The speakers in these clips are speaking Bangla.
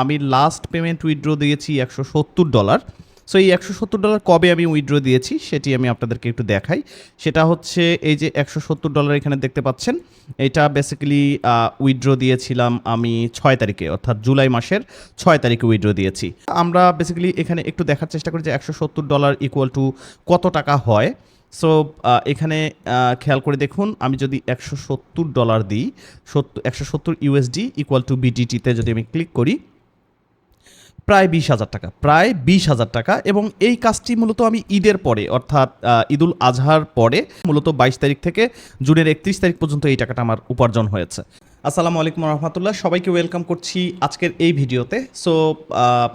আমি লাস্ট পেমেন্ট উইথড্র দিয়েছি একশো সত্তর ডলার সো এই একশো সত্তর ডলার কবে আমি উইথড্র দিয়েছি সেটি আমি আপনাদেরকে একটু দেখাই সেটা হচ্ছে এই যে একশো সত্তর ডলার এখানে দেখতে পাচ্ছেন এটা বেসিক্যালি উইথড্র দিয়েছিলাম আমি ছয় তারিখে অর্থাৎ জুলাই মাসের ছয় তারিখে উইথড্র দিয়েছি আমরা বেসিক্যালি এখানে একটু দেখার চেষ্টা করি যে একশো সত্তর ডলার ইকুয়াল টু কত টাকা হয় সো এখানে খেয়াল করে দেখুন আমি যদি একশো সত্তর ডলার দিই সত্তর একশো সত্তর ইউএসডি ইকুয়াল টু বিডিটিতে যদি আমি ক্লিক করি প্রায় বিশ হাজার টাকা প্রায় বিশ হাজার টাকা এবং এই কাজটি মূলত আমি ঈদের পরে অর্থাৎ ঈদুল আজহার পরে মূলত বাইশ তারিখ থেকে জুনের একত্রিশ তারিখ পর্যন্ত এই টাকাটা আমার উপার্জন হয়েছে আসসালামু আলাইকুম রহমতুল্লাহ সবাইকে ওয়েলকাম করছি আজকের এই ভিডিওতে সো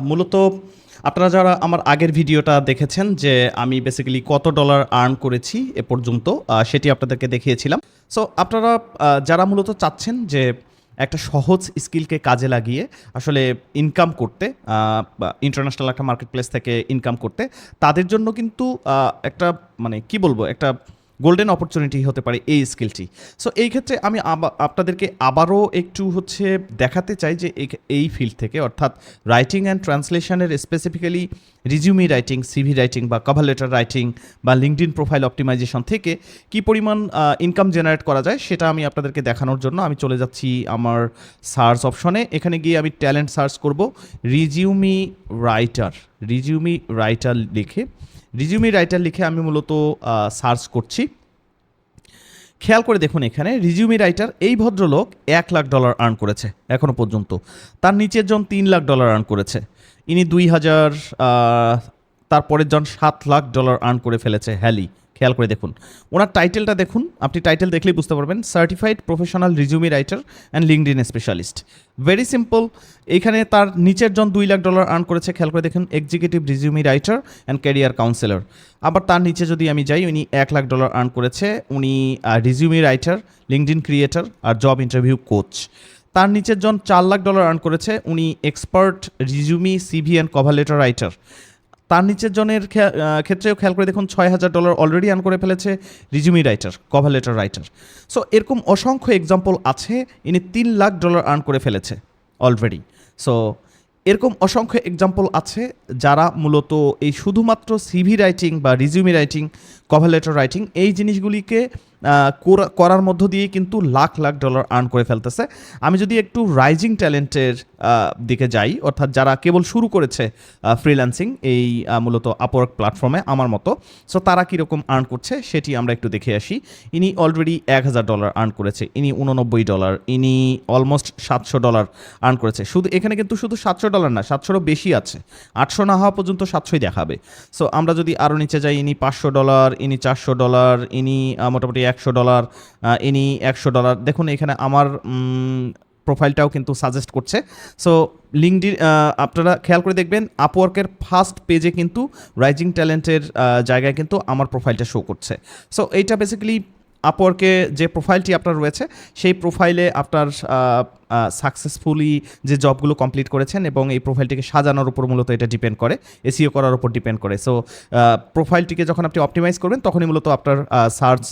মূলত আপনারা যারা আমার আগের ভিডিওটা দেখেছেন যে আমি বেসিক্যালি কত ডলার আর্ন করেছি এ পর্যন্ত সেটি আপনাদেরকে দেখিয়েছিলাম সো আপনারা যারা মূলত চাচ্ছেন যে একটা সহজ স্কিলকে কাজে লাগিয়ে আসলে ইনকাম করতে ইন্টারন্যাশনাল একটা মার্কেট প্লেস থেকে ইনকাম করতে তাদের জন্য কিন্তু একটা মানে কি বলবো একটা গোল্ডেন অপরচুনিটি হতে পারে এই স্কিলটি সো এই ক্ষেত্রে আমি আপনাদেরকে আবারও একটু হচ্ছে দেখাতে চাই যে এই ফিল্ড থেকে অর্থাৎ writing and ট্রান্সলেশনের specifically resume writing CV writing বা কভার লেটার রাইটিং বা লিঙ্কড প্রোফাইল অপটিমাইজেশন থেকে কি পরিমাণ ইনকাম জেনারেট করা যায় সেটা আমি আপনাদেরকে দেখানোর জন্য আমি চলে যাচ্ছি আমার সার্চ অপশনে এখানে গিয়ে আমি ট্যালেন্ট সার্চ করব রিজিউমি রাইটার রিজিউমি রাইটার লিখে রিজিউমি রাইটার লিখে আমি মূলত সার্চ করছি খেয়াল করে দেখুন এখানে রিজিউমি রাইটার এই ভদ্রলোক এক লাখ ডলার আর্ন করেছে এখনও পর্যন্ত তার নিচের জন তিন লাখ ডলার আর্ন করেছে ইনি দুই হাজার তারপরের জন সাত লাখ ডলার আর্ন করে ফেলেছে হ্যালি খেয়াল করে দেখুন ওনার টাইটেলটা দেখুন আপনি টাইটেল দেখলেই বুঝতে পারবেন certified professional resume writer and LinkedIn specialist very simple এখানে তার নিচের জন দুই লাখ ডলার আর্ন করেছে খেয়াল করে দেখুন executive resume writer and career counsellor আবার তার নিচে যদি আমি যাই উনি এক লাখ ডলার আর্ন করেছে উনি resume writer LinkedIn creator আর জব ইন্টারভিউ কোচ তার নিচের জন চার লাখ ডলার আর্ন করেছে উনি expert resume CV and cover letter writer তার নিচের জনের ক্ষেত্রেও খেয়াল করে দেখুন ছয় হাজার ডলার অলরেডি আর্ন করে ফেলেছে resume writer cover letter writer so এরকম অসংখ্য এক্সাম্পল আছে ইনি তিন লাখ ডলার আর্ন করে ফেলেছে অলরেডি সো এরকম অসংখ্য এক্সাম্পল আছে যারা মূলত এই শুধুমাত্র সিভি রাইটিং বা resume writing cover letter writing এই জিনিসগুলিকে করার মধ্য দিয়ে কিন্তু লাখ লাখ ডলার আর্ন করে ফেলতেছে আমি যদি একটু রাইজিং ট্যালেন্টের দিকে যাই অর্থাৎ যারা কেবল শুরু করেছে ফ্রিল্যান্সিং এই মূলত আপওয়ার্ক প্ল্যাটফর্মে আমার মতো সো তারা কীরকম আর্ন করছে সেটি আমরা একটু দেখে আসি ইনি অলরেডি এক হাজার ডলার আর্ন করেছে ইনি উননব্বই ডলার ইনি অলমোস্ট সাতশো ডলার আর্ন করেছে শুধু এখানে কিন্তু শুধু সাতশো ডলার না সাতশোরও বেশি আছে আটশো না হওয়া পর্যন্ত সাতশোই দেখাবে সো আমরা যদি আরও নিচে যাই ইনি পাঁচশো ডলার ইনি চারশো ডলার ইনি মোটামুটি একশো ডলার ইনি একশো ডলার দেখুন এখানে আমার প্রোফাইলটাও কিন্তু সাজেস্ট করছে সো লিঙ্কডি আপনারা খেয়াল করে দেখবেন আপওয়ার্কের ফার্স্ট পেজে কিন্তু রাইজিং ট্যালেন্টের জায়গায় কিন্তু আমার প্রোফাইলটা শো করছে সো এইটা বেসিক্যালি আপওয়ার্কে যে প্রোফাইলটি আপনার রয়েছে সেই প্রোফাইলে আপনার সাকসেসফুলি যে জবগুলো কমপ্লিট করেছেন এবং এই প্রোফাইলটিকে সাজানোর উপর মূলত এটা ডিপেন্ড করে এসিও e করার উপর ডিপেন্ড করে সো প্রোফাইলটিকে যখন আপনি অপটিমাইজ করবেন তখনই মূলত আপনার সার্চ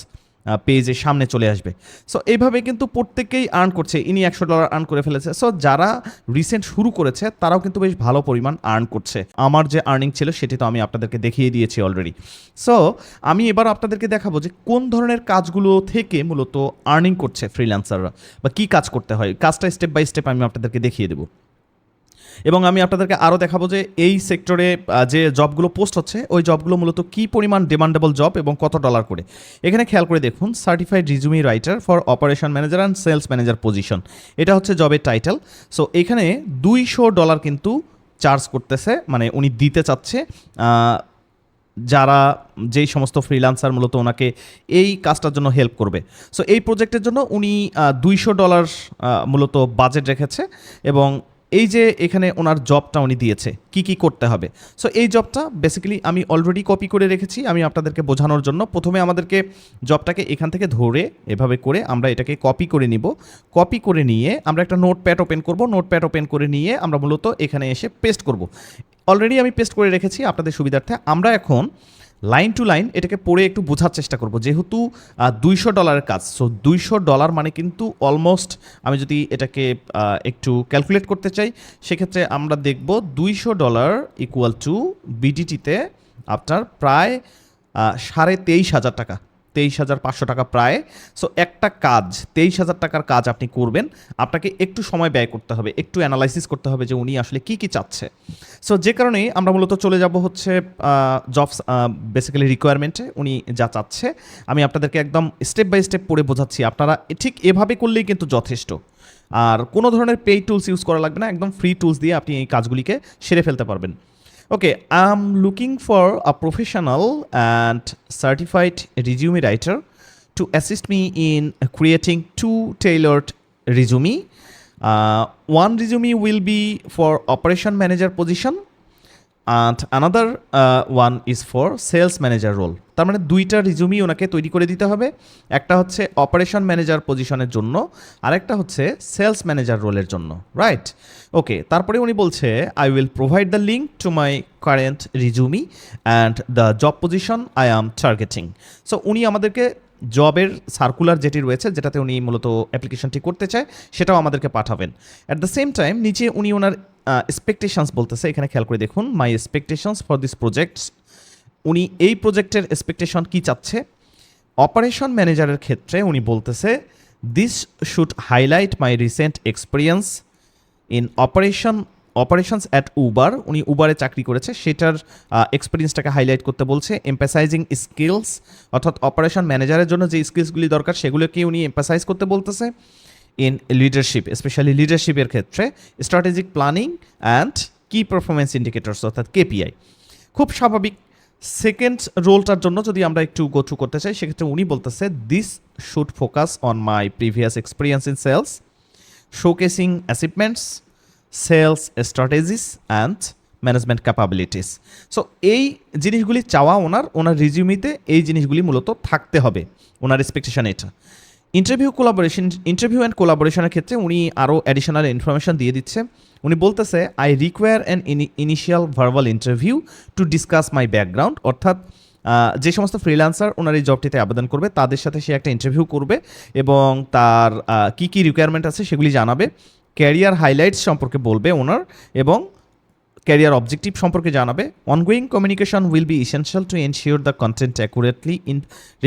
পেজের সামনে চলে আসবে সো এইভাবে কিন্তু প্রত্যেকেই আর্ন করছে ইনি একশো ডলার আর্ন করে ফেলেছে সো যারা রিসেন্ট শুরু করেছে তারাও কিন্তু বেশ ভালো পরিমাণ আর্ন করছে আমার যে আর্নিং ছিল সেটি তো আমি আপনাদেরকে দেখিয়ে দিয়েছি অলরেডি সো আমি এবার আপনাদেরকে দেখাবো যে কোন ধরনের কাজগুলো থেকে মূলত আর্নিং করছে ফ্রিল্যান্সাররা বা কী কাজ করতে হয় কাজটা স্টেপ বাই স্টেপ আমি আপনাদেরকে দেখিয়ে দেবো এবং আমি আপনাদেরকে আরও দেখাবো যে এই সেক্টরে যে জবগুলো পোস্ট হচ্ছে ওই জবগুলো মূলত কি পরিমাণ ডিমান্ডেবল জব এবং কত ডলার করে এখানে খেয়াল করে দেখুন certified resume writer for operation manager and sales manager position এটা হচ্ছে জবের টাইটেল সো এখানে দুইশো ডলার কিন্তু চার্জ করতেছে মানে উনি দিতে চাচ্ছে যারা যেই সমস্ত ফ্রিলান্সার মূলত ওনাকে এই কাজটার জন্য হেল্প করবে সো এই প্রজেক্টের জন্য উনি দুইশো ডলার মূলত বাজেট রেখেছে এবং এই যে এখানে ওনার জবটা উনি দিয়েছে কি কি করতে হবে সো এই জবটা বেসিক্যালি আমি অলরেডি কপি করে রেখেছি আমি আপনাদেরকে বোঝানোর জন্য প্রথমে আমাদেরকে জবটাকে এখান থেকে ধরে এভাবে করে আমরা এটাকে কপি করে নিব কপি করে নিয়ে আমরা একটা নোট প্যাড ওপেন করব প্যাড ওপেন করে নিয়ে আমরা মূলত এখানে এসে পেস্ট করব অলরেডি আমি পেস্ট করে রেখেছি আপনাদের সুবিধার্থে আমরা এখন লাইন টু লাইন এটাকে পড়ে একটু বোঝার চেষ্টা করব যেহেতু দুইশো ডলারের কাজ সো দুইশো ডলার মানে কিন্তু অলমোস্ট আমি যদি এটাকে একটু ক্যালকুলেট করতে চাই সেক্ষেত্রে আমরা দেখব দুইশো ডলার ইকুয়াল টু বিডিটিতে আপনার প্রায় সাড়ে তেইশ হাজার টাকা তেইশ হাজার পাঁচশো টাকা প্রায় সো একটা কাজ তেইশ হাজার টাকার কাজ আপনি করবেন আপনাকে একটু সময় ব্যয় করতে হবে একটু অ্যানালাইসিস করতে হবে যে উনি আসলে কি কি চাচ্ছে সো যে কারণে আমরা মূলত চলে যাব হচ্ছে জবস বেসিক্যালি রিকোয়ারমেন্টে উনি যা চাচ্ছে আমি আপনাদেরকে একদম স্টেপ বাই স্টেপ পড়ে বোঝাচ্ছি আপনারা ঠিক এভাবে করলেই কিন্তু যথেষ্ট আর কোনো ধরনের পেই টুলস ইউজ করা লাগবে না একদম ফ্রি টুলস দিয়ে আপনি এই কাজগুলিকে সেরে ফেলতে পারবেন Okay, I'm looking for a professional and certified resume writer to assist me in creating two tailored resume. Uh, one resume will be for operation manager position and another one is for sales manager role তার মানে দুইটা রিজুমি ওনাকে তৈরি করে দিতে হবে একটা হচ্ছে অপারেশন ম্যানেজার পজিশনের জন্য আরেকটা হচ্ছে সেলস ম্যানেজার রোলের জন্য রাইট ওকে তারপরে উনি বলছে I will provide the link to my current resume and the job position I am targeting so উনি আমাদেরকে জবের সার্কুলার যেটি রয়েছে যেটাতে উনি মূলত অ্যাপ্লিকেশনটি করতে চায় সেটাও আমাদেরকে পাঠাবেন অ্যাট দ্য সেম টাইম নিচে উনি ওনার এক্সপেকটেশনস বলতেছে এখানে খেয়াল করে দেখুন my expectations for this projects উনি এই প্রজেক্টের এক্সপেকটেশন কি চাচ্ছে অপারেশন ম্যানেজারের ক্ষেত্রে উনি বলতেছে this should highlight my recent experience in operation operations at Uber উনি উবারে চাকরি করেছে সেটার এক্সপিরিয়েন্সটাকে হাইলাইট করতে বলছে এম্পাসাইজিং স্কিলস অর্থাৎ অপারেশন ম্যানেজারের জন্য যে স্কিলসগুলি দরকার সেগুলোকে উনি এম্পাসাইজ করতে বলতেছে ইন লিডারশিপ স্পেশালি লিডারশিপের ক্ষেত্রে strategic planning and key performance indicators অর্থাৎ কেপিআই খুব স্বাভাবিক সেকেন্ড রোলটার জন্য যদি আমরা একটু গোথ্রু করতে চাই সেক্ষেত্রে উনি বলতেছে this should focus on my previous experience in sales showcasing achievements sales strategies and management capabilities so এই জিনিসগুলি চাওয়া ওনার ওনার রিজিউমিতে এই জিনিসগুলি মূলত থাকতে হবে ওনার এক্সপেকটেশান এটা ইন্টারভিউ কোলাবোরেশন ইন্টারভিউ অ্যান্ড কোলাবোরেশনের ক্ষেত্রে উনি আরও অ্যাডিশনাল ইনফরমেশন দিয়ে দিচ্ছে উনি বলতেছে I require an initial verbal interview to discuss my background অর্থাৎ যে সমস্ত ফ্রিল্যান্সার ওনার এই জবটিতে আবেদন করবে তাদের সাথে সে একটা ইন্টারভিউ করবে এবং তার কি কি রিকোয়ারমেন্ট আছে সেগুলি জানাবে ক্যারিয়ার হাইলাইটস সম্পর্কে বলবে ওনার এবং ক্যারিয়ার অবজেক্টিভ সম্পর্কে জানাবে ongoing communication will be essential to ensure the content accurately in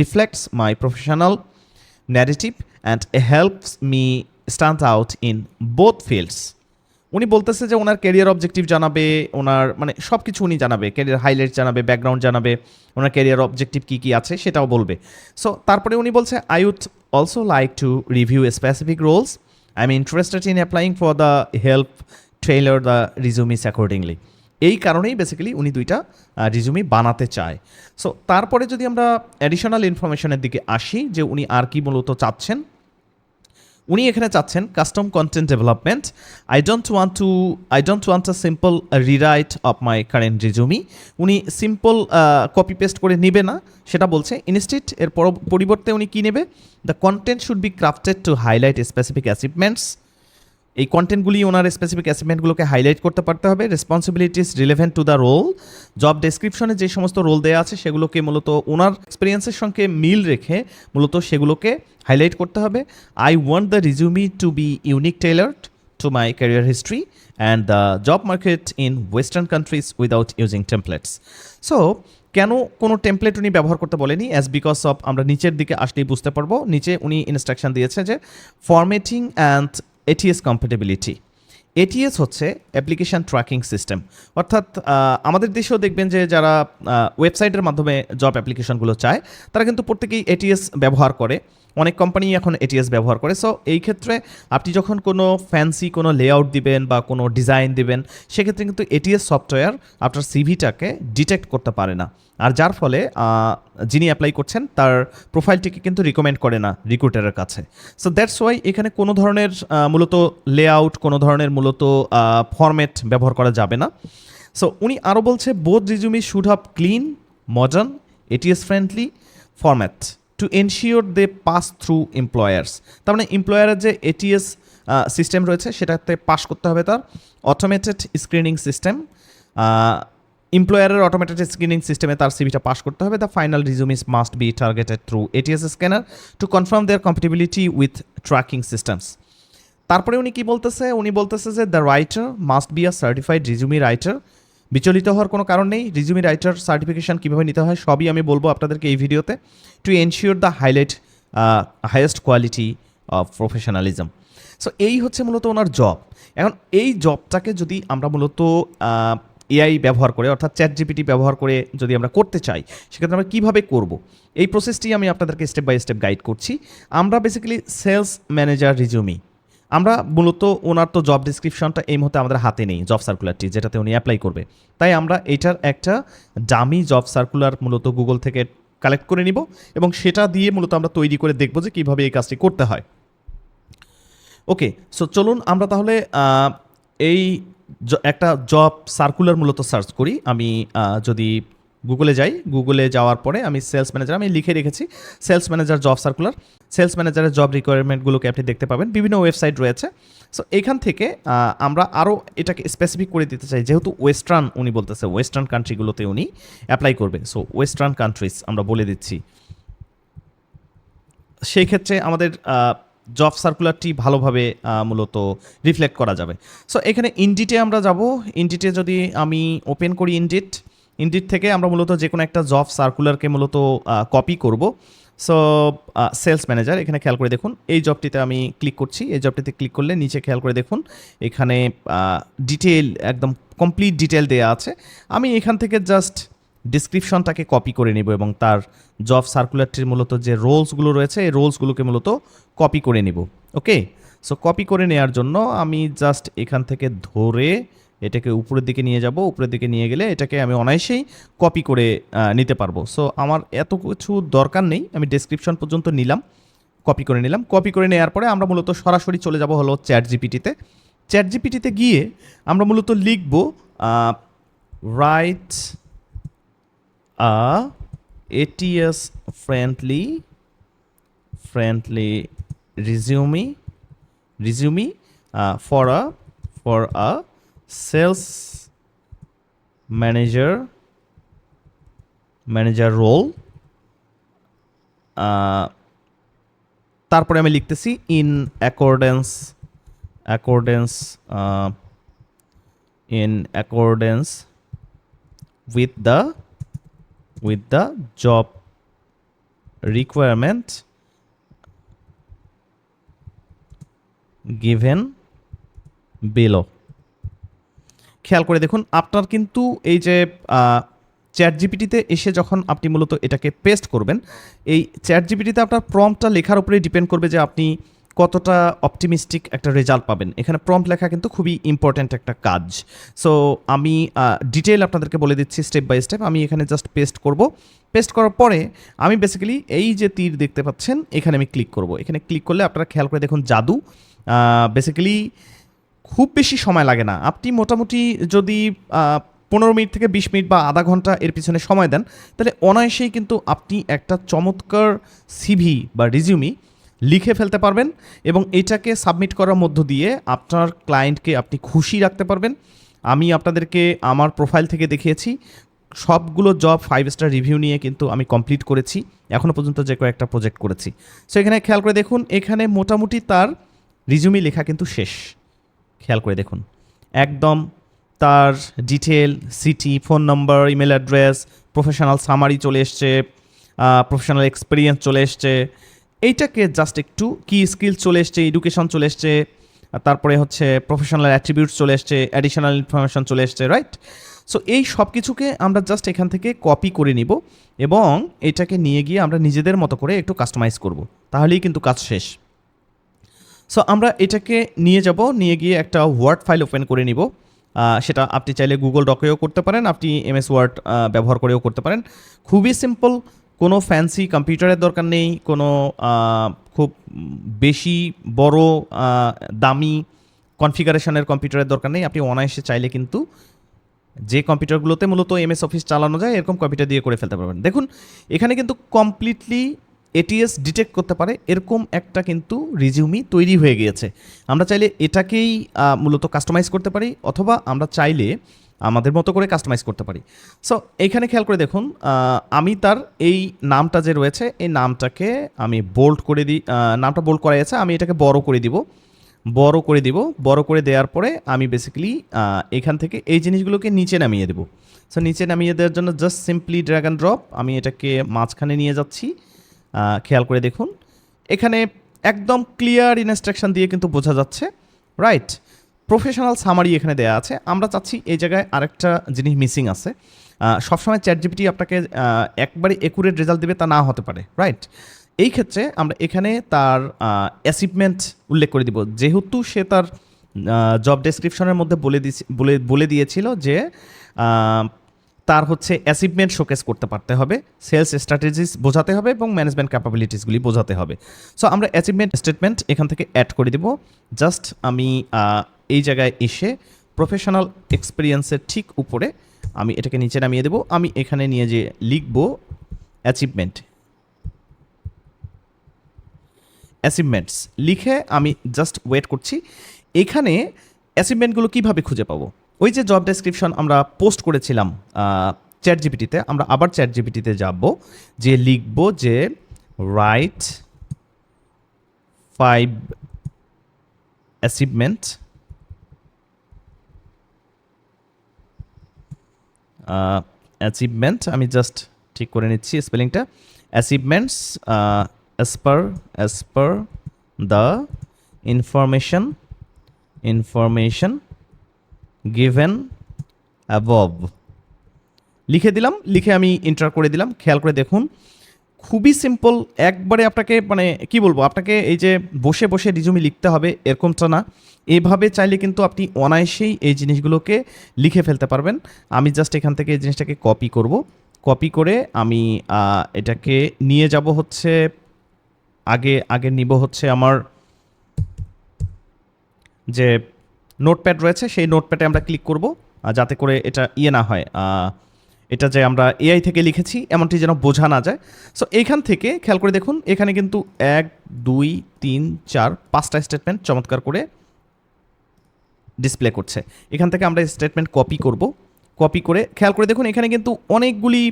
reflects my professional narrative and a helps me stand out in both fields উনি বলতেছে যে ওনার ক্যারিয়ার অবজেক্টিভ জানাবে ওনার মানে সব কিছু উনি জানাবে ক্যারিয়ার হাইলাইট জানাবে ব্যাকগ্রাউন্ড জানাবে ওনার ক্যারিয়ার অবজেক্টিভ কী কী আছে সেটাও বলবে সো তারপরে উনি বলছে I would also like to review specific roles I'm interested in applying for the help tailor the resumes accordingly এই কারণেই বেসিক্যালি উনি দুইটা রিজুমি বানাতে চায় সো তারপরে যদি আমরা অ্যাডিশনাল ইনফরমেশনের দিকে আসি যে উনি আর কি মূলত চাচ্ছেন উনি এখানে চাচ্ছেন custom content development I don't want to I don't want a simple rewrite of my current resume উনি সিম্পল কপি পেস্ট করে নেবে না সেটা বলছে ইনস্টিট এর পরিবর্তে উনি কী নেবে the content should be crafted to highlight specific achievements এই কন্টেন্টগুলি ওনার স্পেসিফিক অ্যাসাইনমেন্টগুলোকে হাইলাইট করতে পারতে হবে responsibilities relevant to the role job ডেসক্রিপশনে যে সমস্ত রোল দেওয়া আছে সেগুলোকে মূলত ওনার এক্সপিরিয়েন্সের সঙ্গে মিল রেখে মূলত সেগুলোকে হাইলাইট করতে হবে I want the resume to be unique tailored to my career history and the job market in western countries without using templates so কেন কোনো টেমপ্লেট উনি ব্যবহার করতে বলেনি অ্যাজ বিকজ অফ আমরা নিচের দিকে আসলেই বুঝতে পারবো নিচে উনি ইনস্ট্রাকশন দিয়েছে যে formatting and ATS compatibility ATS হচ্ছে অ্যাপ্লিকেশান ট্র্যাকিং সিস্টেম অর্থাৎ আমাদের দেশেও দেখবেন যে যারা ওয়েবসাইটের মাধ্যমে জব অ্যাপ্লিকেশনগুলো চায় তারা কিন্তু প্রত্যেকেই এটিএস ব্যবহার করে অনেক কোম্পানি এখন এটিএস ব্যবহার করে সো এই ক্ষেত্রে আপনি যখন কোনো ফ্যান্সি কোনো লেআউট দিবেন বা কোনো ডিজাইন দিবেন সেক্ষেত্রে কিন্তু এটিএস সফটওয়্যার আপনার সিভিটাকে ডিটেক্ট করতে পারে না আর যার ফলে যিনি অ্যাপ্লাই করছেন তার প্রোফাইলটিকে কিন্তু রিকমেন্ড করে না রিক্রুটারের কাছে সো দ্যাটস ওয়াই এখানে কোনো ধরনের মূলত লেআউট কোনো ধরনের মূলত ফরম্যাট ব্যবহার করা যাবে না সো উনি আরও বলছে both resume should have clean modern ATS friendly format to ensure they pass through employers তার মানে এমপ্লয়ারের যে এটিএস সিস্টেম রয়েছে সেটাতে পাস করতে হবে তার অটোমেটেড স্ক্রিনিং সিস্টেম এমপ্লয়ারের অটোমেটেড স্ক্রিনিং সিস্টেমে তার সিভিটা পাস করতে হবে the final resume is must be targeted through ATS scanner to confirm their compatibility with tracking systems তারপরে উনি কি বলতেছে উনি বলতেছে যে the writer must be a certified resume writer বিচলিত হওয়ার কোনো কারণ নেই রিজিউমি রাইটার সার্টিফিকেশান কীভাবে নিতে হয় সবই আমি বলবো আপনাদেরকে এই ভিডিওতে to ensure the highlight highest quality of professionalism so এই হচ্ছে মূলত ওনার জব এখন এই জবটাকে যদি আমরা মূলত এআই ব্যবহার করে অর্থাৎ চ্যাট জিপিটি ব্যবহার করে যদি আমরা করতে চাই সেক্ষেত্রে আমরা কীভাবে করব এই প্রসেসটি আমি আপনাদেরকে স্টেপ বাই স্টেপ গাইড করছি আমরা বেসিক্যালি সেলস ম্যানেজার রিজিউমি আমরা মূলত ওনার তো জব ডিসক্রিপশনটা এই মুহূর্তে আমাদের হাতে নেই জব সার্কুলারটি যেটাতে উনি অ্যাপ্লাই করবে তাই আমরা এটার একটা ডামি জব সার্কুলার মূলত গুগল থেকে কালেক্ট করে নিব এবং সেটা দিয়ে মূলত আমরা তৈরি করে দেখব যে কীভাবে এই কাজটি করতে হয় ওকে সো চলুন আমরা তাহলে এই একটা জব সার্কুলার মূলত সার্চ করি আমি যদি গুগলে যাই গুগলে যাওয়ার পরে আমি সেলস ম্যানেজার আমি লিখে রেখেছি sales manager job circular sales ম্যানেজারের জব রিকোয়ারমেন্টগুলোকে আপনি দেখতে পাবেন বিভিন্ন ওয়েবসাইট রয়েছে সো এখান থেকে আমরা আরও এটাকে স্পেসিফিক করে দিতে চাই যেহেতু ওয়েস্টার্ন উনি বলতেছে ওয়েস্টার্ন কান্ট্রিগুলোতে উনি অ্যাপ্লাই করবে সো ওয়েস্টার্ন কান্ট্রিজ আমরা বলে দিচ্ছি সেই ক্ষেত্রে আমাদের জব সার্কুলারটি ভালোভাবে মূলত রিফ্লেক্ট করা যাবে সো এখানে ইন্ডিটে আমরা যাব ইন্ডিটে যদি আমি ওপেন করি ইন্ডিট ইন্ডিট থেকে আমরা মূলত যে কোনো একটা জব সার্কুলারকে মূলত কপি করব সো সেলস ম্যানেজার এখানে খেয়াল করে দেখুন এই জবটিতে আমি ক্লিক করছি এই জবটিতে ক্লিক করলে নিচে খেয়াল করে দেখুন এখানে ডিটেল একদম কমপ্লিট ডিটেল দেওয়া আছে আমি এখান থেকে জাস্ট ডিসক্রিপশনটাকে কপি করে নেব এবং তার জব সার্কুলারটির মূলত যে রোলসগুলো রয়েছে এই রোলসগুলোকে মূলত কপি করে নেব ওকে সো কপি করে নেওয়ার জন্য আমি জাস্ট এখান থেকে ধরে এটাকে উপরের দিকে নিয়ে যাব উপরের দিকে নিয়ে গেলে এটাকে আমি অনায়াসেই কপি করে নিতে পারবো সো আমার এত কিছু দরকার নেই আমি ডেসক্রিপশন পর্যন্ত নিলাম কপি করে নিলাম কপি করে নেওয়ার পরে আমরা মূলত সরাসরি চলে যাব হলো চ্যাট জিপিটিতে চ্যাট জিপিটিতে গিয়ে আমরা মূলত লিখব write a ATS friendly friendly resume resume for a for a sales manager manager role তারপরে আমি লিখতেছি in accordance accordance in accordance with the with the job requirement given below খেয়াল করে দেখুন আপনার কিন্তু এই যে চ্যাট জিপিটিতে এসে যখন আপনি মূলত এটাকে পেস্ট করবেন এই চ্যাট জিপিটিতে আপনার প্রম্পটটা লেখার উপরে ডিপেন্ড করবে যে আপনি কতটা অপটিমিস্টিক একটা রেজাল্ট পাবেন এখানে প্রম্পট লেখা কিন্তু খুবই ইম্পর্ট্যান্ট একটা কাজ সো আমি ডিটেল আপনাদেরকে বলে দিচ্ছি স্টেপ বাই স্টেপ আমি এখানে জাস্ট পেস্ট করব পেস্ট করার পরে আমি বেসিক্যালি এই যে তীর দেখতে পাচ্ছেন এখানে আমি ক্লিক করব এখানে ক্লিক করলে আপনারা খেয়াল করে দেখুন জাদু বেসিক্যালি খুব বেশি সময় লাগে না আপনি মোটামুটি যদি পনেরো মিনিট থেকে বিশ মিনিট বা আধা ঘন্টা এর পিছনে সময় দেন তাহলে অনায়াসেই কিন্তু আপনি একটা চমৎকার সিভি বা রিজিউমি লিখে ফেলতে পারবেন এবং এটাকে সাবমিট করার মধ্য দিয়ে আপনার ক্লায়েন্টকে আপনি খুশি রাখতে পারবেন আমি আপনাদেরকে আমার প্রোফাইল থেকে দেখিয়েছি সবগুলো জব ফাইভ স্টার রিভিউ নিয়ে কিন্তু আমি কমপ্লিট করেছি এখনও পর্যন্ত যে কয়েকটা প্রজেক্ট করেছি সো এখানে খেয়াল করে দেখুন এখানে মোটামুটি তার রিজিউমি লেখা কিন্তু শেষ খেয়াল করে দেখুন একদম তার detail city phone number email address professional summary চলে এসছে প্রফেশনাল এক্সপিরিয়েন্স চলে এসছে এইটাকে জাস্ট একটু কি স্কিল চলে এসছে এডুকেশন চলে এসছে তারপরে হচ্ছে প্রফেশনাল অ্যাট্রিবিউটস চলে এসছে অ্যাডিশনাল ইনফরমেশন চলে এসছে রাইট সো এই সব কিছুকে আমরা জাস্ট এখান থেকে কপি করে নিব এবং এটাকে নিয়ে গিয়ে আমরা নিজেদের মতো করে একটু কাস্টমাইজ করব তাহলেই কিন্তু কাজ শেষ সো আমরা এটাকে নিয়ে যাব নিয়ে গিয়ে একটা ওয়ার্ড ফাইল ওপেন করে নিব সেটা আপনি চাইলে গুগল ডকেও করতে পারেন আপনি এমএস ওয়ার্ড ব্যবহার করেও করতে পারেন খুবই সিম্পল কোনো ফ্যান্সি কম্পিউটারের দরকার নেই কোনো খুব বেশি বড় দামি কনফিগারেশনের কম্পিউটারের দরকার নেই আপনি অনায়াসে চাইলে কিন্তু যে কম্পিউটারগুলোতে মূলত এমএস অফিস চালানো যায় এরকম কম্পিউটার দিয়ে করে ফেলতে পারবেন দেখুন এখানে কিন্তু কমপ্লিটলি এটিএস ডিটেক্ট করতে পারে এরকম একটা কিন্তু রিজিউমি তৈরি হয়ে গিয়েছে আমরা চাইলে এটাকেই মূলত কাস্টমাইজ করতে পারি অথবা আমরা চাইলে আমাদের মতো করে কাস্টমাইজ করতে পারি সো এখানে খেয়াল করে দেখুন আমি তার এই নামটা যে রয়েছে এই নামটাকে আমি বোল্ড করে দিই নামটা বোল্ড করা গেছে আমি এটাকে বড় করে দিব বড় করে দিব বড় করে দেওয়ার পরে আমি বেসিক্যালি এখান থেকে এই জিনিসগুলোকে নিচে নামিয়ে দেবো সো নিচে নামিয়ে দেওয়ার জন্য জাস্ট সিম্পলি ড্র্যাগন ড্রপ আমি এটাকে মাঝখানে নিয়ে যাচ্ছি খেয়াল করে দেখুন এখানে একদম ক্লিয়ার ইনস্ট্রাকশান দিয়ে কিন্তু বোঝা যাচ্ছে রাইট প্রফেশনাল সামারি এখানে দেয়া আছে আমরা চাচ্ছি এই জায়গায় আরেকটা জিনিস মিসিং আছে সবসময় চ্যাট জিপিটি আপনাকে একবারে একুরেট রেজাল্ট দেবে তা না হতে পারে রাইট এই ক্ষেত্রে আমরা এখানে তার অ্যাচিভমেন্ট উল্লেখ করে দিব যেহেতু সে তার জব ডেসক্রিপশনের মধ্যে বলে দিয়েছে বলে বলে দিয়েছিল যে তার হচ্ছে অ্যাচিভমেন্ট শোকেস করতে পারতে হবে সেলস স্ট্র্যাটেজিস বোঝাতে হবে এবং ম্যানেজমেন্ট ক্যাপাবিলিটিসগুলি বোঝাতে হবে সো আমরা অ্যাচিভমেন্ট স্টেটমেন্ট এখান থেকে অ্যাড করে দেবো জাস্ট আমি এই জায়গায় এসে প্রফেশনাল এক্সপিরিয়েন্সের ঠিক উপরে আমি এটাকে নিচে নামিয়ে দেবো আমি এখানে নিয়ে যে লিখব অ্যাচিভমেন্ট অ্যাচিভমেন্টস লিখে আমি জাস্ট ওয়েট করছি এখানে অ্যাচিভমেন্টগুলো কীভাবে খুঁজে পাবো ওই যে জব ডেসক্রিপশন আমরা পোস্ট করেছিলাম চ্যাট জিপিটিতে আমরা আবার চ্যাট জিপিটিতে যাব যে লিখব যে রাইট ফাইভ অ্যাচিভমেন্ট অ্যাচিভমেন্ট আমি জাস্ট ঠিক করে নিচ্ছি স্পেলিংটা achievements as per as per the information information given above লিখে দিলাম লিখে আমি এন্টার করে দিলাম খেয়াল করে দেখুন খুবই সিম্পল একবারে আপনাকে মানে কি বলবো আপনাকে এই যে বসে বসে রিজুমি লিখতে হবে এরকমটা না এভাবে চাইলে কিন্তু আপনি অনায়াসেই এই জিনিসগুলোকে লিখে ফেলতে পারবেন আমি জাস্ট এখান থেকে এই জিনিসটাকে কপি করব কপি করে আমি এটাকে নিয়ে যাব হচ্ছে আগে আগে নিব হচ্ছে আমার যে নোটপ্যাড রয়েছে সেই নোটপ্যাডে আমরা ক্লিক করব যাতে করে এটা ইয়ে না হয় এটা যে আমরা এআই থেকে লিখেছি এমনটি যেন বোঝা না যায় সো এইখান থেকে খেয়াল করে দেখুন এখানে কিন্তু এক দুই তিন চার পাঁচটা স্টেটমেন্ট চমৎকার করে ডিসপ্লে করছে এখান থেকে আমরা স্টেটমেন্ট কপি করব কপি করে খেয়াল করে দেখুন এখানে কিন্তু অনেকগুলি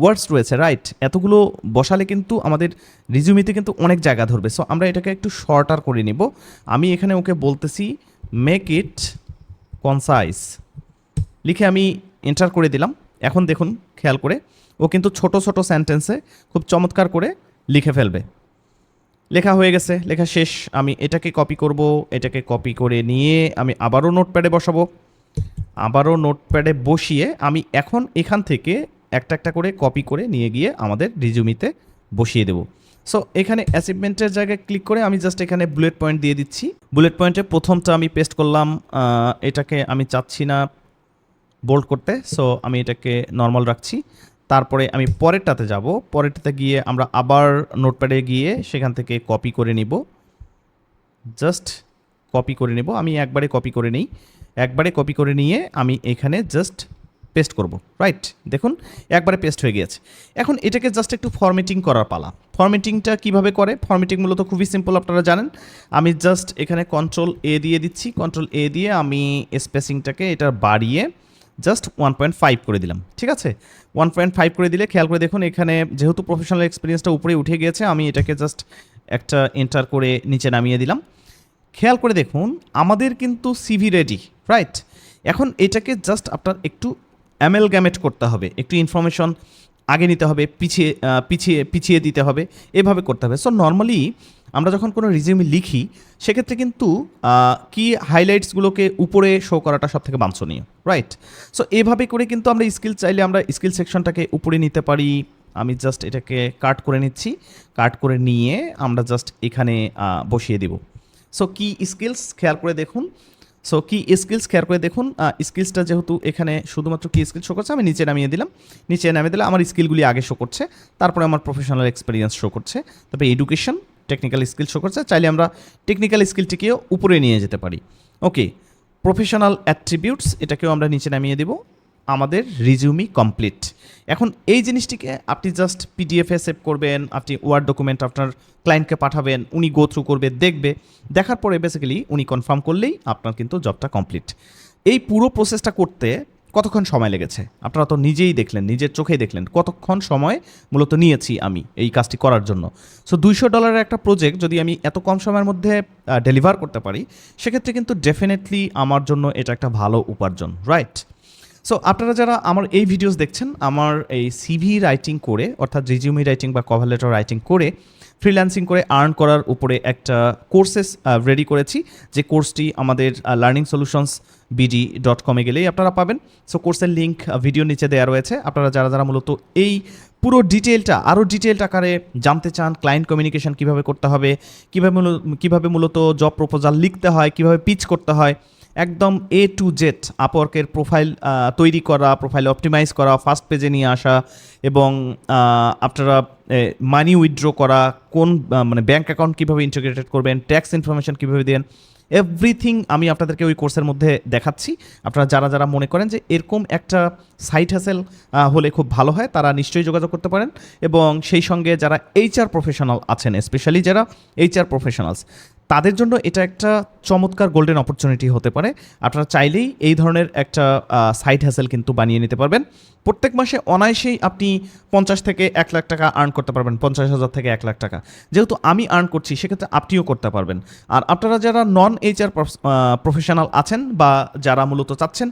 ওয়ার্ডস রয়েছে রাইট এতগুলো বসালে কিন্তু আমাদের রিজিউমিতে কিন্তু অনেক জায়গা ধরবে সো আমরা এটাকে একটু শর্টার করে নেব আমি এখানে ওকে বলতেছি মেক ইট কনসাইজ লিখে আমি এন্টার করে দিলাম এখন দেখুন খেয়াল করে ও কিন্তু ছোট ছোট সেন্টেন্সে খুব চমৎকার করে লিখে ফেলবে লেখা হয়ে গেছে লেখা শেষ আমি এটাকে কপি করব এটাকে কপি করে নিয়ে আমি আবারও নোটপ্যাডে বসাবো আবারও নোটপ্যাডে বসিয়ে আমি এখন এখান থেকে একটা একটা করে কপি করে নিয়ে গিয়ে আমাদের রিজুমিতে বসিয়ে দেবো সো এখানে অ্যাচিভমেন্টের জায়গায় ক্লিক করে আমি জাস্ট এখানে বুলেট পয়েন্ট দিয়ে দিচ্ছি বুলেট পয়েন্টে প্রথমটা আমি পেস্ট করলাম এটাকে আমি চাচ্ছি না বোল্ড করতে সো আমি এটাকে নর্মাল রাখছি তারপরে আমি পরেরটাতে যাব পরেরটাতে গিয়ে আমরা আবার নোটপ্যাডে গিয়ে সেখান থেকে কপি করে নিব জাস্ট কপি করে নেব আমি একবারে কপি করে নিই একবারে কপি করে নিয়ে আমি এখানে জাস্ট পেস্ট করব রাইট দেখুন একবারে পেস্ট হয়ে গিয়েছে এখন এটাকে জাস্ট একটু ফরমেটিং করার পালা ফরমেটিংটা কিভাবে করে ফরমেটিং মূলত খুবই সিম্পল আপনারা জানেন আমি জাস্ট এখানে কন্ট্রোল এ দিয়ে দিচ্ছি কন্ট্রোল এ দিয়ে আমি স্পেসিংটাকে এটা বাড়িয়ে জাস্ট ওয়ান পয়েন্ট ফাইভ করে দিলাম ঠিক আছে ওয়ান পয়েন্ট ফাইভ করে দিলে খেয়াল করে দেখুন এখানে যেহেতু প্রফেশনাল এক্সপিরিয়েন্সটা উপরে উঠে গিয়েছে আমি এটাকে জাস্ট একটা এন্টার করে নিচে নামিয়ে দিলাম খেয়াল করে দেখুন আমাদের কিন্তু সিভি রেডি রাইট এখন এটাকে জাস্ট আপনার একটু গ্যামেট করতে হবে একটু ইনফরমেশন আগে নিতে হবে পিছিয়ে পিছিয়ে পিছিয়ে দিতে হবে এভাবে করতে হবে সো নর্মালি আমরা যখন কোনো রিজিউমি লিখি সেক্ষেত্রে কিন্তু কি হাইলাইটসগুলোকে উপরে শো করাটা সব থেকে বাঞ্ছনীয় রাইট সো এভাবে করে কিন্তু আমরা স্কিল চাইলে আমরা স্কিল সেকশনটাকে উপরে নিতে পারি আমি জাস্ট এটাকে কাট করে নিচ্ছি কাট করে নিয়ে আমরা জাস্ট এখানে বসিয়ে দিব সো কি স্কিলস খেয়াল করে দেখুন সো কি স্কিলস খেয়াল করে দেখুন স্কিলসটা যেহেতু এখানে শুধুমাত্র কি স্কিল শো করছে আমি নিচে নামিয়ে দিলাম নিচে নামিয়ে দিলে আমার স্কিলগুলি আগে শো করছে তারপরে আমার প্রফেশনাল এক্সপিরিয়েন্স শো করছে তবে এডুকেশন টেকনিক্যাল স্কিল শো করছে চাইলে আমরা টেকনিক্যাল স্কিলটিকেও উপরে নিয়ে যেতে পারি ওকে প্রফেশনাল অ্যাট্রিবিউটস এটাকেও আমরা নিচে নামিয়ে দেবো আমাদের রিজিউমি কমপ্লিট এখন এই জিনিসটিকে আপনি জাস্ট পিডিএফে সেভ করবেন আপনি ওয়ার্ড ডকুমেন্ট আপনার ক্লায়েন্টকে পাঠাবেন উনি গো থ্রু করবে দেখবে দেখার পরে বেসিক্যালি উনি কনফার্ম করলেই আপনার কিন্তু জবটা কমপ্লিট এই পুরো প্রসেসটা করতে কতক্ষণ সময় লেগেছে আপনারা তো নিজেই দেখলেন নিজের চোখেই দেখলেন কতক্ষণ সময় মূলত নিয়েছি আমি এই কাজটি করার জন্য সো দুইশো ডলারের একটা প্রজেক্ট যদি আমি এত কম সময়ের মধ্যে ডেলিভার করতে পারি সেক্ষেত্রে কিন্তু ডেফিনেটলি আমার জন্য এটা একটা ভালো উপার্জন রাইট সো আপনারা যারা আমার এই ভিডিওস দেখছেন আমার এই সিভি রাইটিং করে অর্থাৎ রিজিউমি রাইটিং বা কভার লেটার রাইটিং করে ফ্রিল্যান্সিং করে আর্ন করার উপরে একটা কোর্সেস রেডি করেছি যে কোর্সটি আমাদের লার্নিং সলিউশনস বিডি ডট কমে গেলেই আপনারা পাবেন সো কোর্সের লিঙ্ক ভিডিও নিচে দেওয়া রয়েছে আপনারা যারা যারা মূলত এই পুরো ডিটেলটা আরও ডিটেলড আকারে জানতে চান ক্লায়েন্ট কমিউনিকেশান কীভাবে করতে হবে কীভাবে কীভাবে মূলত জব প্রপোজাল লিখতে হয় কীভাবে পিচ করতে হয় একদম এ টু জেড আপওয়ার্কের প্রোফাইল তৈরি করা প্রোফাইল অপটিমাইজ করা ফার্স্ট পেজে নিয়ে আসা এবং আপনারা মানি উইথড্র করা কোন মানে ব্যাঙ্ক অ্যাকাউন্ট কীভাবে ইন্টিগ্রেটেড করবেন ট্যাক্স ইনফরমেশন কীভাবে দেন এভরিথিং আমি আপনাদেরকে ওই কোর্সের মধ্যে দেখাচ্ছি আপনারা যারা যারা মনে করেন যে এরকম একটা সাইট হাসেল হলে খুব ভালো হয় তারা নিশ্চয়ই যোগাযোগ করতে পারেন এবং সেই সঙ্গে যারা এইচআর প্রফেশনাল আছেন স্পেশালি যারা এইচআর প্রফেশনালস তাদের জন্য এটা একটা চমৎকার গোল্ডেন অপরচুনিটি হতে পারে আপনারা চাইলেই এই ধরনের একটা সাইড হ্যাসেল কিন্তু বানিয়ে নিতে পারবেন প্রত্যেক মাসে অনায়াসেই আপনি পঞ্চাশ থেকে এক লাখ টাকা আর্ন করতে পারবেন পঞ্চাশ হাজার থেকে এক লাখ টাকা যেহেতু আমি আর্ন করছি সেক্ষেত্রে আপনিও করতে পারবেন আর আপনারা যারা নন এইচআর প্রফেশনাল আছেন বা যারা মূলত চাচ্ছেন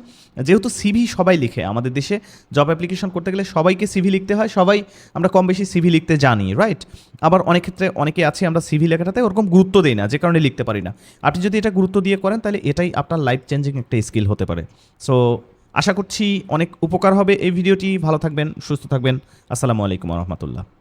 যেহেতু সিভি সবাই লিখে আমাদের দেশে জব অ্যাপ্লিকেশন করতে গেলে সবাইকে সিভি লিখতে হয় সবাই আমরা কম বেশি সিভি লিখতে জানি রাইট আবার অনেক ক্ষেত্রে অনেকে আছে আমরা সিভি লেখাটাতে ওরকম গুরুত্ব দিই না যে কারণে লিখতে পারি না আপনি যদি এটা গুরুত্ব দিয়ে করেন তাহলে এটাই আপনার লাইফ চেঞ্জিং একটা স্কিল হতে পারে সো আশা করছি অনেক উপকার হবে এই ভিডিওটি ভালো থাকবেন সুস্থ থাকবেন আসসালামু আলাইকুম রহমতুল্লাহ